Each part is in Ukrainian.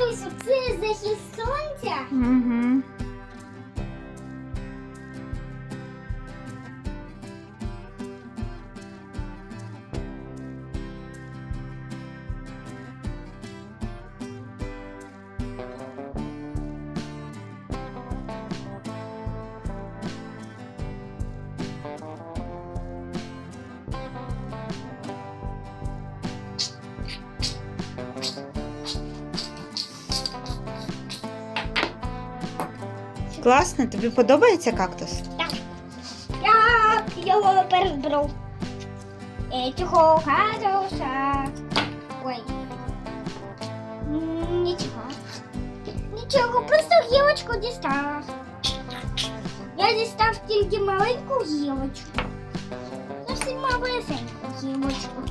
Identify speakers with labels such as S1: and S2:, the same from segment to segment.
S1: Татусю, це захист сонця.
S2: Угу. Класно, тобі подобається кактус?
S1: Я його перебрав. Е, Цього катуса. Ой. Нічого. Нічого, просто гілочку дістав. Я дістав тільки маленьку гілочку. Зовсім малесеньку гілочку.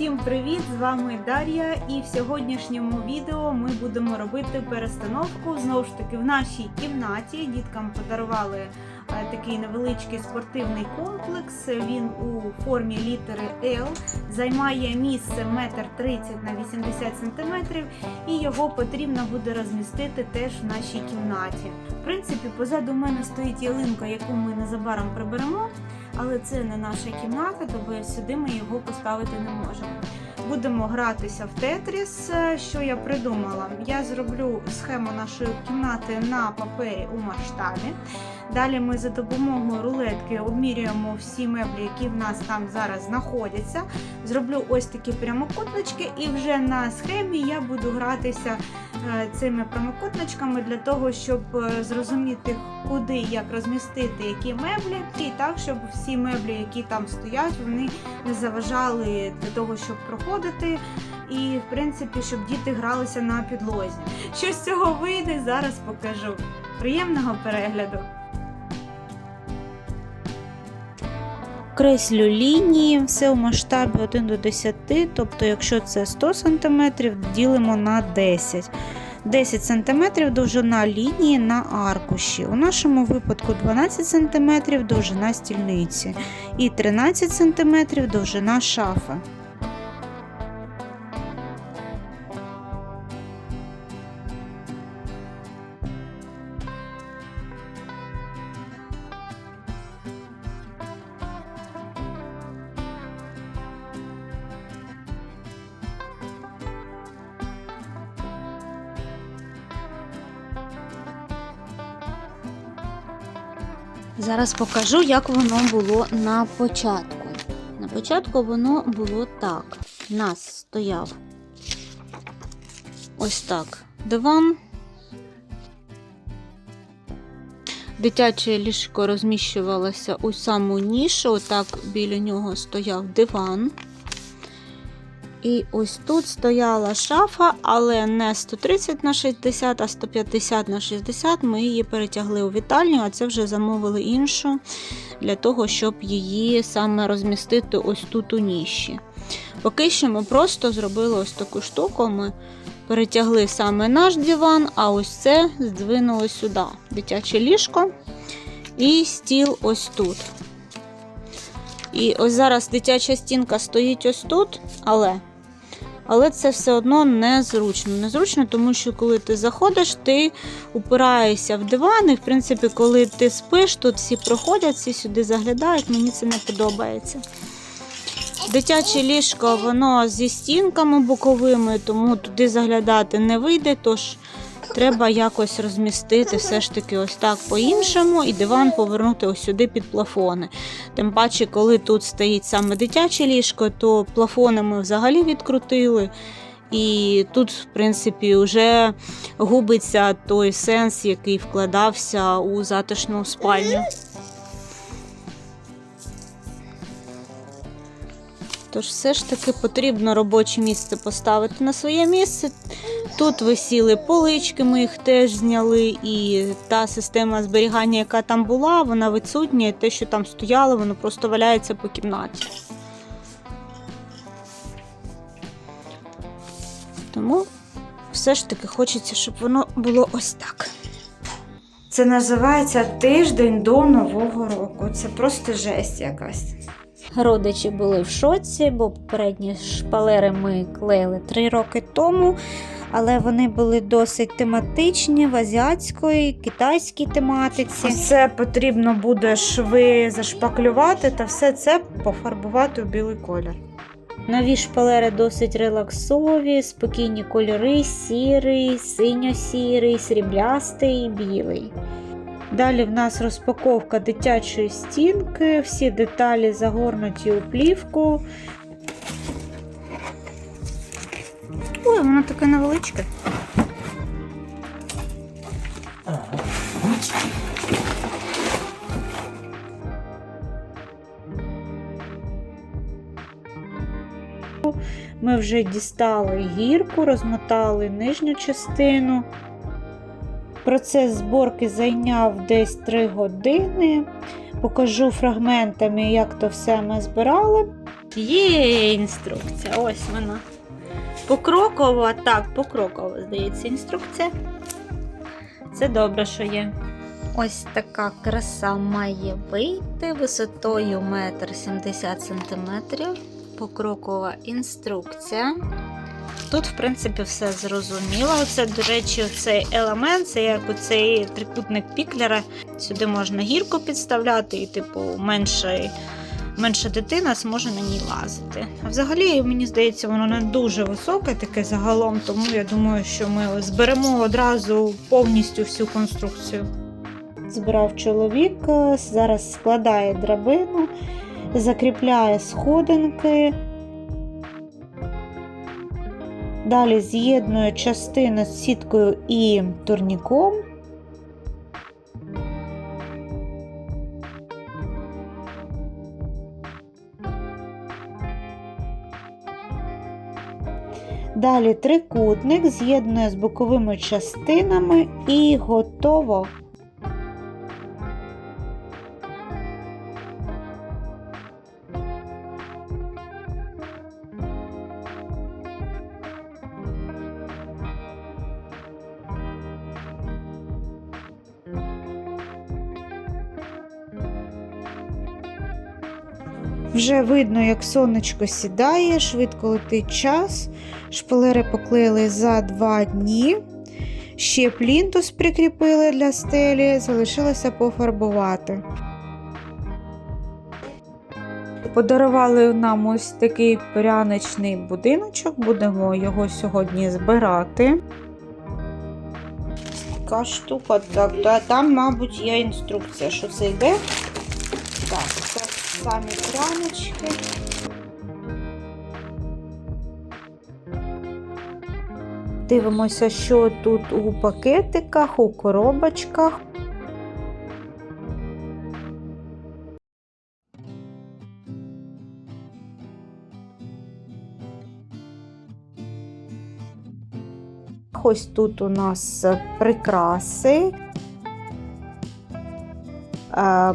S2: Всім привіт! З вами Дар'я, і в сьогоднішньому відео ми будемо робити перестановку знову ж таки в нашій кімнаті. Діткам подарували е, такий невеличкий спортивний комплекс. Він у формі літери L, займає місце 1,30 на 80 см, і його потрібно буде розмістити теж в нашій кімнаті. В принципі, позаду мене стоїть ялинка, яку ми незабаром приберемо. Але це не наша кімната, тому сюди ми його поставити не можемо. Будемо гратися в Тетріс. Е, Що я придумала? Я зроблю схему нашої кімнати на папері у масштабі. Далі ми за допомогою рулетки обмірюємо всі меблі, які в нас там зараз знаходяться. Зроблю ось такі прямокутнички, і вже на схемі я буду гратися цими прямокутничками для того, щоб е, зрозуміти, куди як розмістити які меблі, і так, щоб всі меблі, які там стоять, вони не заважали для того, щоб проходити. І, в принципі, щоб діти гралися на підлозі. Що з цього вийде, зараз покажу. Приємного перегляду! Креслю лінії, все в масштабі 1 до 10, тобто, якщо це 100 см, ділимо на 10 10 см довжина лінії на аркуші. У нашому випадку 12 см довжина стільниці і 13 см довжина шафи. Зараз покажу, як воно було на початку. На початку воно було так. У нас стояв ось так диван. Дитяче ліжко розміщувалося у саму нішу, отак біля нього стояв диван. І ось тут стояла шафа, але не 130 на 60, а 150 на 60. Ми її перетягли у вітальню, а це вже замовили іншу для того, щоб її саме розмістити ось тут у ніші. Поки що ми просто зробили ось таку штуку. Ми перетягли саме наш диван, а ось це здвинули сюди. Дитяче ліжко і стіл ось тут. І ось зараз дитяча стінка стоїть ось тут, але але це все одно незручно. Незручно, тому що коли ти заходиш, ти упираєшся в диван, і в принципі, коли ти спиш, тут всі проходять, всі сюди заглядають, мені це не подобається. Дитяче ліжко, воно зі стінками боковими, тому туди заглядати не вийде, тож треба якось розмістити все ж таки ось так по-іншому, і диван повернути ось сюди під плафони. Тим паче, коли тут стоїть саме дитяче ліжко, то плафони ми взагалі відкрутили. І тут, в принципі, вже губиться той сенс, який вкладався у затишну спальню. Тож все ж таки потрібно робоче місце поставити на своє місце. Тут висіли полички, ми їх теж зняли, і та система зберігання, яка там була, вона відсутня, і те, що там стояло, воно просто валяється по кімнаті. Тому все ж таки хочеться, щоб воно було ось так. Це називається тиждень до Нового року. Це просто жесть якась. Родичі були в шоці, бо попередні шпалери ми клеїли три роки тому. але вони були досить тематичні в азіатської, китайській тематиці. Все потрібно буде шви зашпаклювати та все це пофарбувати у білий колір. Нові шпалери досить релаксові, спокійні кольори, сірий, синьо-сірий, сріблястий і білий. Далі в нас розпаковка дитячої стінки, всі деталі загорнуті у плівку. Ой, воно таке невеличке. Ми вже дістали гірку, розмотали нижню частину. Процес зборки зайняв десь 3 години. Покажу фрагментами, як то все ми збирали. Є інструкція, ось вона. Покрокова, так, покрокова, здається, інструкція. Це добре, що є. Ось така краса має вийти висотою 1,70 см. Покрокова інструкція. Тут, в принципі, все зрозуміло. Оце, до речі, цей елемент, це як оцей трикутник піклера. Сюди можна гірку підставляти, і, типу, менша, менша дитина зможе на ній лазити. А взагалі, мені здається, воно не дуже високе таке загалом, тому я думаю, що ми зберемо одразу повністю всю конструкцію. Збирав чоловік, зараз складає драбину, закріпляє сходинки. Далі з'єднує частини з сіткою і турніком. Далі трикутник з'єднує з боковими частинами і готово. Вже видно, як сонечко сідає, швидко летить час. Шпалери поклеїли за два дні. Ще плінтус прикріпили для стелі, залишилося пофарбувати. Подарували нам ось такий пряничний будиночок, будемо його сьогодні збирати. Така штука, так, та- там, мабуть, є інструкція, що це йде. Так, це самі прянички. Дивимося, що тут у пакетиках, у коробочках. Ось тут у нас прикраси,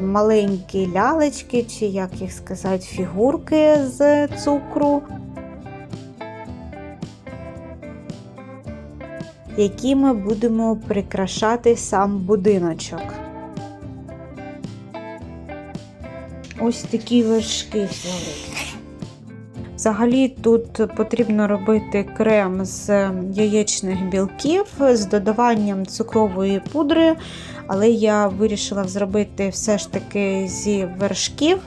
S2: маленькі лялечки, чи як їх сказати, фігурки з цукру, які ми будемо прикрашати сам будиночок. Ось такі вершки. Взагалі тут потрібно робити крем з яєчних білків з додаванням цукрової пудри, але я вирішила зробити все ж таки зі вершків.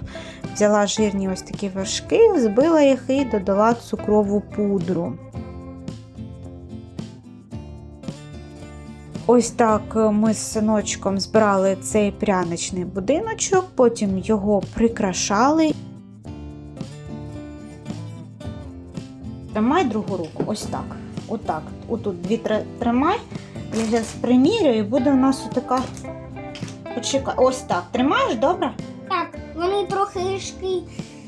S2: Взяла жирні ось такі вершки, збила їх і додала цукрову пудру. Ось так ми з синочком збирали цей пряничний будиночок, потім його прикрашали. Тримай другу руку, ось так. Отак. Отут дві тримай. Я зараз примірю і буде у нас отака. Почекай. Ось так. Тримаєш, добре?
S1: Так, вони трохи шки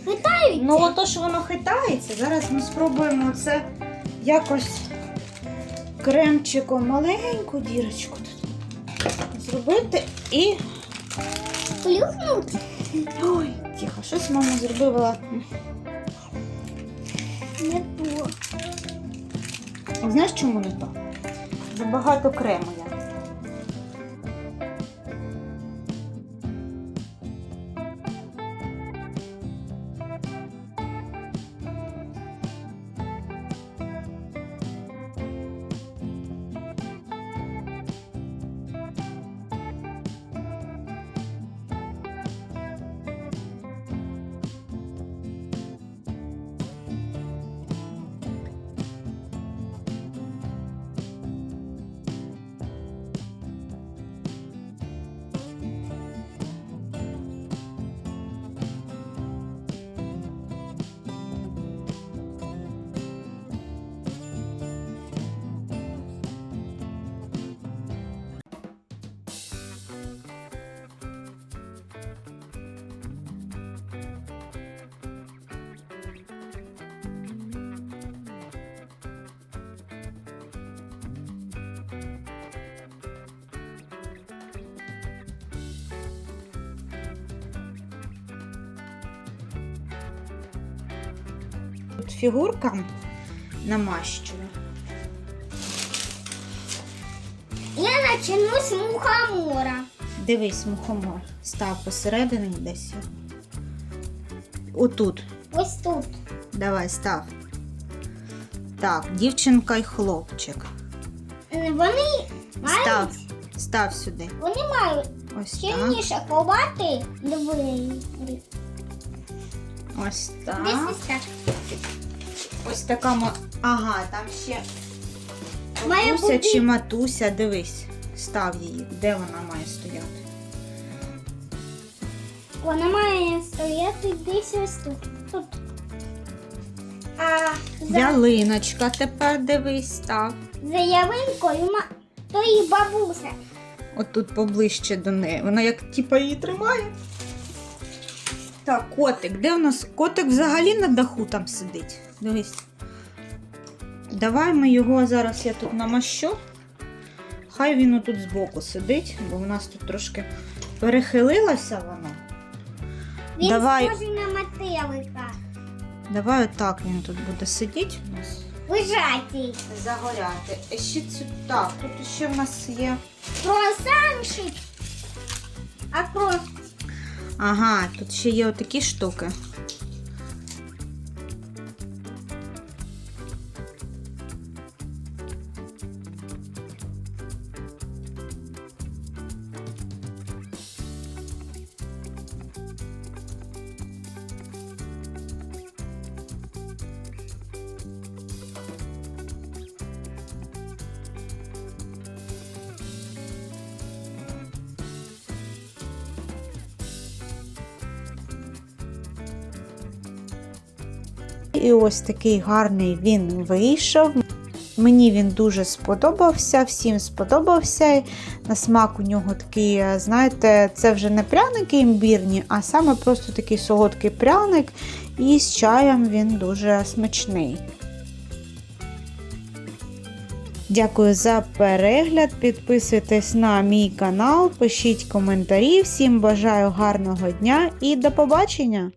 S1: хитають.
S2: Ну, ото ж воно хитається. Зараз ми спробуємо це якось кремчиком маленьку дірочку тут зробити і.
S1: Плюхнуть.
S2: Ой, тихо, щось мама зробила.
S1: Не то.
S2: Знаєш, чому не то? Забагато крему фігуркам намащую.
S1: Я почну з мухомора.
S2: Дивись, мухомор. Став посередині десь. Отут.
S1: Ось тут.
S2: Давай, став. Так, дівчинка і хлопчик.
S1: Е, Вони мають,
S2: Став. Став сюди.
S1: вони мають
S2: Ось так.
S1: сильніше ховати двері.
S2: Ось
S1: Десь
S2: так.
S1: ось так.
S2: Ось така ма... Ага, там ще
S1: Має
S2: Матуся
S1: бути-
S2: чи матуся, дивись. Став її. Де вона має стояти?
S1: Вона має стояти десь ось тут. Тут. А за,
S2: Ялиночка тепер дивись, став.
S1: за ялинкою ма... то і бабуся.
S2: Отут поближче до неї. Вона як типа її тримає. Так, котик. Де у нас котик взагалі на даху там сидить? Дивись. Давай ми його зараз я тут намащу. Хай він отут збоку сидить, бо у нас тут трошки перехилилося воно.
S1: Він
S2: Давай.
S1: схожий на метелика.
S2: Давай отак він тут буде сидіти у нас.
S1: Лежатий.
S2: Загоряти. І Ще цю так, тут ще в нас є.
S1: Круасанчик. А кро...
S2: Ага, тут ще є отакі штуки. І ось такий гарний він вийшов. Мені він дуже сподобався, всім сподобався. На смак у нього такий, знаєте, це вже не пряники імбірні, а саме просто такий солодкий пряник. І з чаєм він дуже смачний. Дякую за перегляд. Підписуйтесь на мій канал, пишіть коментарі. Всім бажаю гарного дня і до побачення!